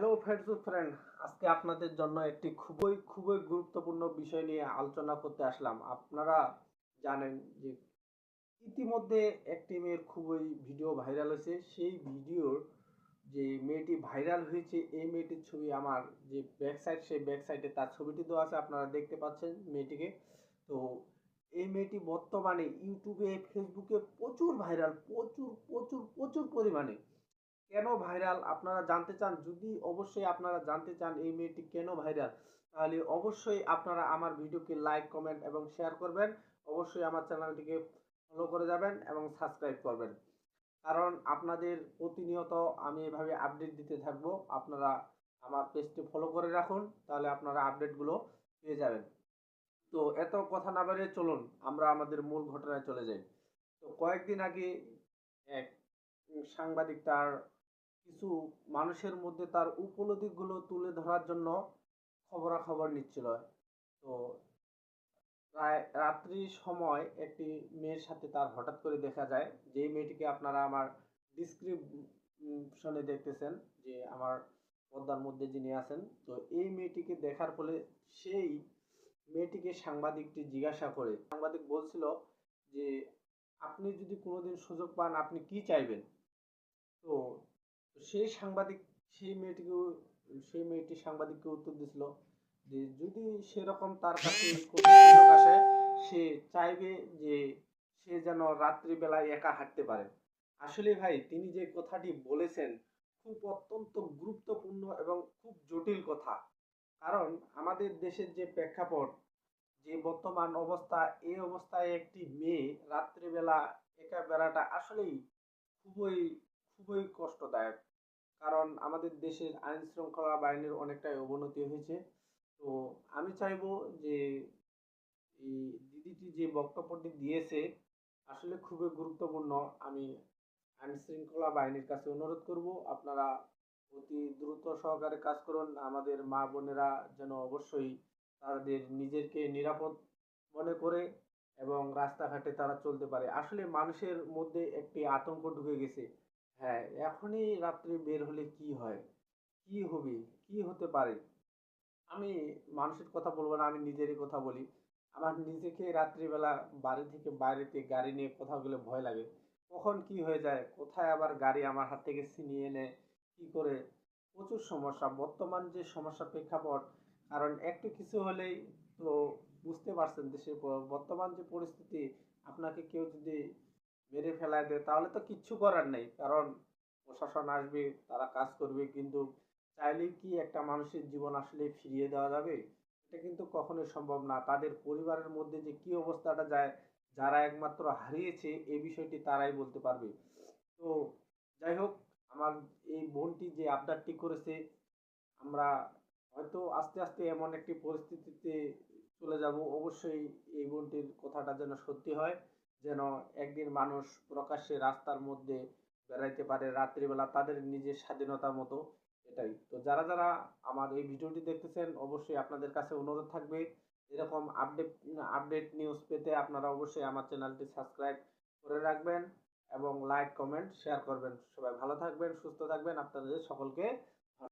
Hello Facebook friend আজকে আপনাদের জন্য একটি খুবই খুবই গুরুত্বপূর্ণ বিষয় নিয়ে আলোচনা করতে আসলাম। আপনারা জানেন যে ইতিমধ্যে একটি মেয়ের খুবই ভিডিও ভাইরাল হয়েছে। সেই ভিডিওর যে মেয়েটি ভাইরাল হয়েছে, এই মেয়েটির ছবি আমার যে ব্যাক সাইড সেই ব্যাক সাইডে তার ছবিটি দেওয়া আছে, আপনারা দেখতে পাচ্ছেন মেয়েটিকে। তো এই মেয়েটি বর্তমানে ইউটিউবে ফেসবুকে প্রচুর ভাইরাল প্রচুর প্রচুর প্রচুর পরিমাণে কেন ভাইরাল আপনারা জানতে চান? যদি অবশ্যই আপনারা জানতে চান এই মেয়েটি কেন ভাইরাল, তাহলে অবশ্যই আপনারা আমার ভিডিওকে লাইক, কমেন্ট এবং শেয়ার করবেন। অবশ্যই আমার চ্যানেলটিকে ফলো করে যাবেন এবং সাবস্ক্রাইব করবেন। কারণ আপনাদের প্রতিনিয়ত আমি এভাবে আপডেট দিতে থাকব। আপনারা আমার পেজটি ফলো করে রাখুন, তাহলে আপনারা আপডেটগুলো পেয়ে যাবেন। তো এত কথা না বাড়িয়ে চলুন, আমরা আমাদের মূল ঘটনায় চলে যাই। তো কয়েকদিন আগে এক সাংবাদিক তার কিছু মানুষের মধ্যে তার উপলব্ধিগুলো তুলে ধরার জন্য খবরাখবর নিচ্ছিল। তো প্রায় রাত্রির সময় একটি মেয়ের সাথে তার হঠাৎ করে দেখা যায়, যেই মেয়েটিকে আপনারা আমার ডিসক্রিপশনে দেখতেছেন, যে আমার পর্দার মধ্যে যিনি আছেন, তো এই মেয়েটিকে দেখার ফলে সেই মেয়েটিকে সাংবাদিকটি জিজ্ঞাসা করে। সাংবাদিক বলছিল যে, আপনি যদি কোনোদিন সুযোগ পান, আপনি কি চাইবেন? তো সেই সাংবাদিক, সেই মেয়েটিকে, সেই মেয়েটি সাংবাদিককে উত্তর দিছিল যে যদি সেরকম তার কাছে আসে, সে চাইবে যে সে যেন রাত্রিবেলায় একা হাঁটতে পারে। আসলে ভাই, তিনি যে কথাটি বলেছেন খুব অত্যন্ত গুরুত্বপূর্ণ এবং খুব জটিল কথা। কারণ আমাদের দেশের যে প্রেক্ষাপট, যে বর্তমান অবস্থা, এই অবস্থায় একটি মেয়ে রাত্রিবেলা একা বেড়াটা আসলেই খুবই খুবই কষ্টদায়ক। কারণ আমাদের দেশের আইন শৃঙ্খলা বাহিনীর অনেকটাই অবনতি হয়েছে। তো আমি চাইব যে এই দিদিটি যে বক্তব্যটি দিয়েছে, আসলে খুবই গুরুত্বপূর্ণ। আমি আইন শৃঙ্খলা বাহিনীর কাছে অনুরোধ করব, আপনারা অতি দ্রুত সহকারে কাজ করুন। আমাদের মা বোনেরা যেন অবশ্যই তাদের নিজেকে নিরাপদ মনে করে এবং রাস্তাঘাটে তারা চলতে পারে। আসলে মানুষের মধ্যে একটি আতঙ্ক ঢুকে গেছে। হ্যাঁ এখনই রাত্রে বের হলে কি হয়? কি হবে? কি হতে পারে? আমি মানুষের কথা বলব না, আমি নিজেরই কথা বলি। আমার নিজেকে রাত্রিবেলা বাড়ি থেকে বাইরেতে গাড়ি নিয়ে কোথাও গেলে ভয় লাগে। কখন কি হয়ে যায়? কোথায় আবার গাড়ি আমার হাত থেকে ছিনিয়ে নেয় কি করে? প্রচুর সমস্যা। বর্তমান যে সমস্যা প্রেক্ষাপট, কারণ একটু কিছু হলেই তো বুঝতে পারছেন দেশের বর্তমান যে পরিস্থিতি, আপনাকে কেউ যদি মেরে ফেলায় দেয়, তাহলে তো কিচ্ছু করার নেই। কারণ প্রশাসন আসবে, তারা কাজ করবে, কিন্তু চাইলেই কি একটা মানুষের জীবন আসলে ফিরিয়ে দেওয়া যাবে? এটা কিন্তু কখনোই সম্ভব না। তাদের পরিবারের মধ্যে যে কি অবস্থাটা যায়, যারা একমাত্র হারিয়েছে এই বিষয়টি তারাই বলতে পারবে। তো যাই হোক, আমার এই বোনটি যে আবদারটি করেছে, আমরা হয়তো আস্তে আস্তে এমন একটি পরিস্থিতিতে চলে যাব। অবশ্যই এই বোনটির কথাটা যেন সত্যি হয়। যেন একদিন মানুষ প্রকাশ্যে রাস্তার মধ্যে বেড়াইতে পারে রাত্রিবেলা তাদের নিজের স্বাধীনতার মতো, এটাই। তো যারা যারা আমার এই ভিডিওটি দেখতেছেন, অবশ্যই আপনাদের কাছে অনুরোধ থাকবে। এরকম আপডেট আপডেট নিউজ পেতে আপনারা অবশ্যই আমার চ্যানেলটি সাবস্ক্রাইব করে রাখবেন এবং লাইক কমেন্ট শেয়ার করবেন। সবাই ভালো থাকবেন, সুস্থ থাকবেন। আপনাদের সকলকে